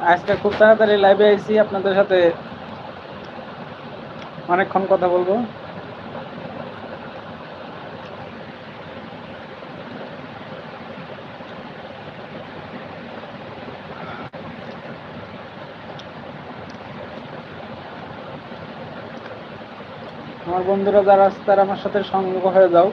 আজকে খুব তাড়াতাড়ি লাইভে আইছি, আপনাদের সাথে অনেকক্ষণ কথা বলব। আমার বন্ধুরা যারা আছে, তারা আমার সাথে সংযোগ হয়ে যাও।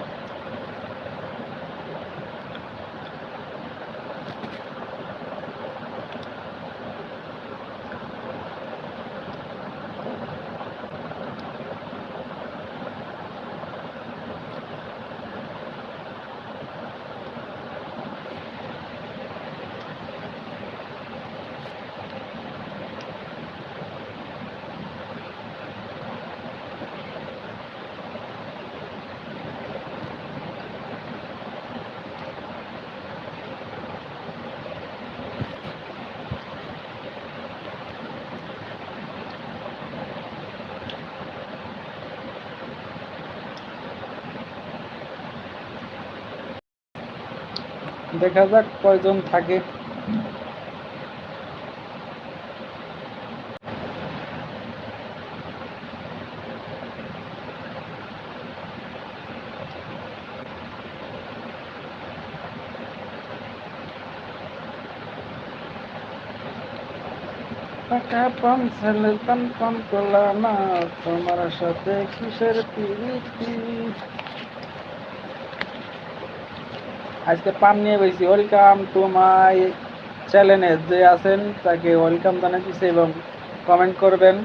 দেখা যাক কয়জন থাকে। পান ছেলে না তোমার সাথে কিসের পিরিতি? আজকে পান নিয়ে বসি ওয়েলকাম টু মাই চ্যানেলে যে আছেন, তাকে ওয়েলকাম জানাচ্ছি এবং কমেন্ট করবেন।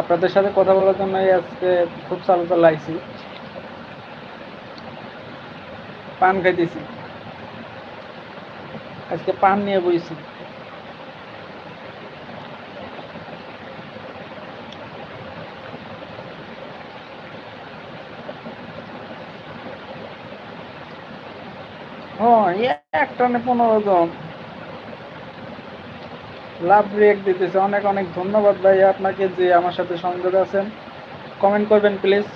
আপনাদের সাথে কথা বলার জন্য আজকে খুব চালু চালু আইছি পান খাইতেছি। আজকে পান নিয়ে বইছি। হ্যাঁ এক টানে পনেরো জন। লাভ রিয়েক্ট দিতেছে। অনেক অনেক ধন্যবাদ ভাই আপনাকে যে আমার সাথে সংযোগ আছেন। কমেন্ট করবেন, প্লিজ।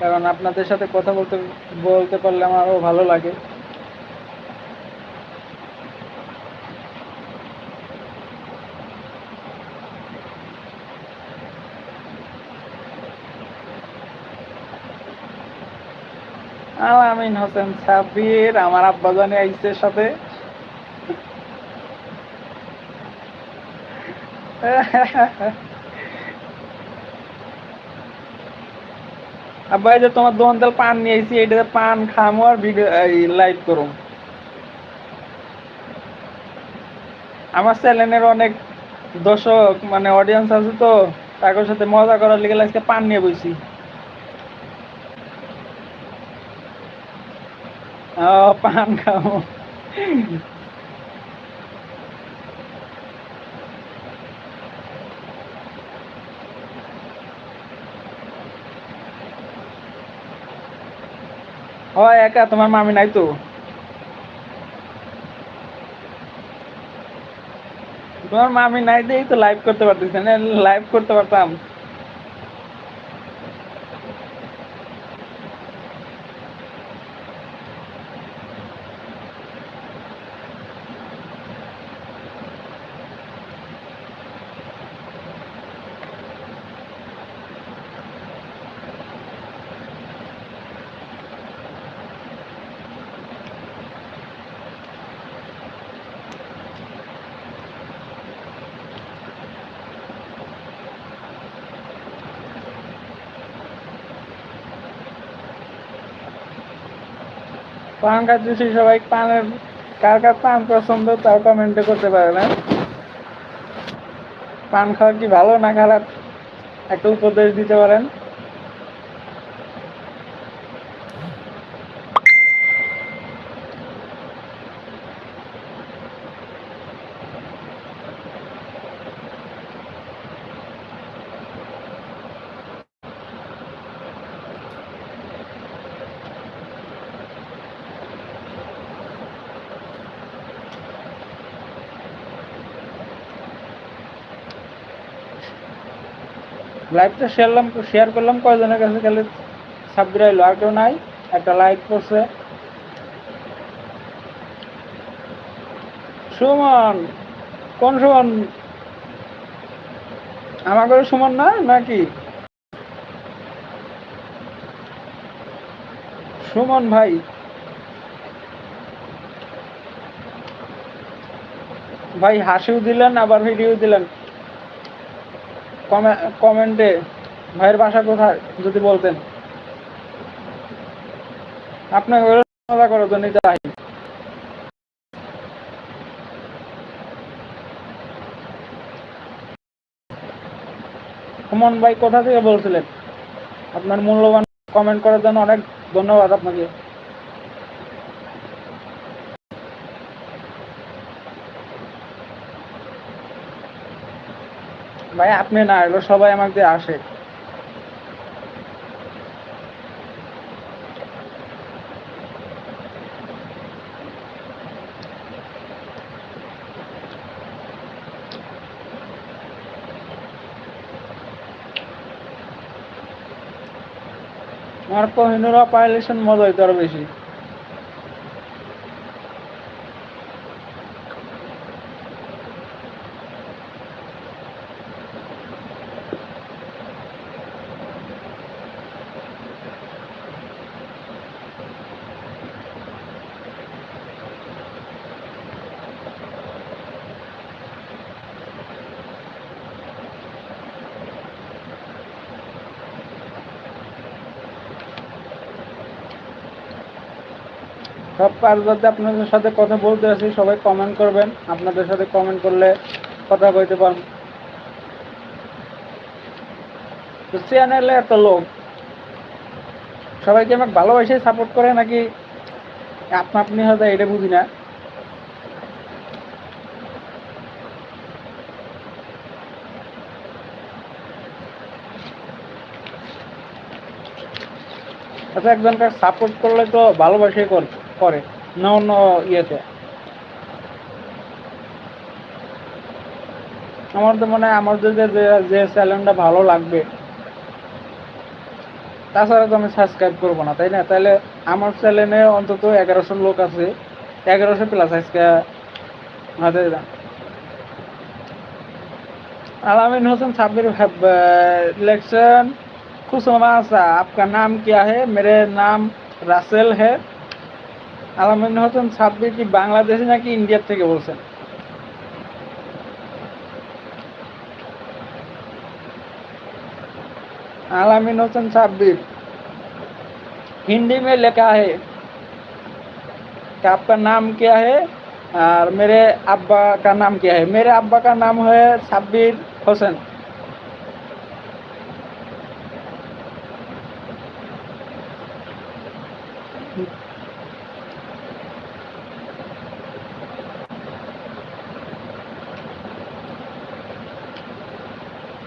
কারণ আপনাদের সাথে কথা বলতে বলতে পারলে আমারও ভালো লাগে। আলামিন হোসেন সাবির আমার আব্বা জানে আইসে সাথে। আব্বা, এই যে তোমার দোকান তেল পান নিয়ে আইছি এইটাতে পান খামো আর লাইভ করো আমার চ্যানেলের অনেক দর্শক মানে অডিয়েন্স আছে তো, তাদের সাথে মজা করার লিগে আজকে পান নিয়ে বইছি। ও পান খাও ও একা, তোমার মামি নাই তো? তোমার মামি নাই দিয়েই তো লাইভ করতে পারতেছি না লাইভ করতে পারতাম। পান খাচ্ছি সবাই পানের, কার কার পান পছন্দ তাও কমেন্টে করতে পারে না পান খাওয়া কি ভালো না খারাপ? একটা উপদেশ দিতে পারেন। লাইভটা শেয়ারলাম শেয়ার করলাম, কয়জনের কাছে গেলে সাব্বির আইলো, আর কেউ নাই, একটা লাইক করছে। সুমন, কোন সুমন? আমার ঘরে সুমন না নাকি? সুমন ভাই। ভাই, হাসিও দিলেন, আবার ভিডিও দিলেন। কমেন্টে, ভাইয়ের বাসা কোথায়? যদি বলতেন। আপনার মজা ভাই, কোথা থেকে বলছিলেন? আপনার মূল্যবান কমেন্ট করার জন্য অনেক ধন্যবাদ আপনাকে। ভাই আপনি না এলো সবাই আমাকে আসে। আমার কোহিনুরা পাইলেশন মজা হইতো আরও বেশি। সব কাজ বাদে আপনাদের সাথে কথা বলতে আছি সবাই কমেন্ট করবেন। আপনাদের সাথে কমেন্ট করলে কথা কইতে পারব। তো চ্যানেলে এত লোক। সবাইকে আমাকে ভালোবাসে সাপোর্ট করে নাকি? আপনা আপনি হয়তো এটা বুঝি না। আচ্ছা একজনকে সাপোর্ট করলে তো ভালোবাসে কর- করে, না অন্য ইয়েতে? আমার তো মনে হয় আমাদের যে স্যালনটা ভালো লাগবে, তাছাড়া তো আমি সাবস্ক্রাইব করব না, তাই না? তাহলে আমার স্যালনে অন্তত এগারোশো লোক আছে, এগারোশো প্লাস আজকে আলামিন হোসেন সাব্বির इलेक्शन খুশ আপনার নাম কি नाम মেরে নাম রাসেল नाम আলামিন হোসেন সাব্বির কি বাংলাদেশে নাকি ইন্ডিয়ার থেকে বলছেন आलामीन हुसैन साबिर हिंदी में लिखा है कि आपका नाम क्या है और मेरे अब्बा का नाम क्या है मेरे अब्बा का नाम है साबिर हुसैन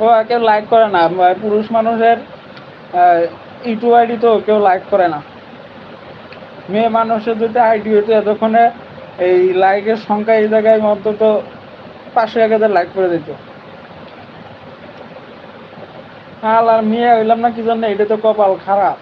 ও কেউ লাইক করে না। পুরুষ মানুষের ইউটিউব আইডি তো কেউ লাইক করে না। মেয়ে মানুষের যদি আইডি হতো এতক্ষণে এই লাইকের সংখ্যা এই জায়গায় অন্তত পাঁচশো এক হাজার লাইক করে দিত। আর মেয়ে হইলাম না, কি জন্য? এটা তো কপাল খারাপ।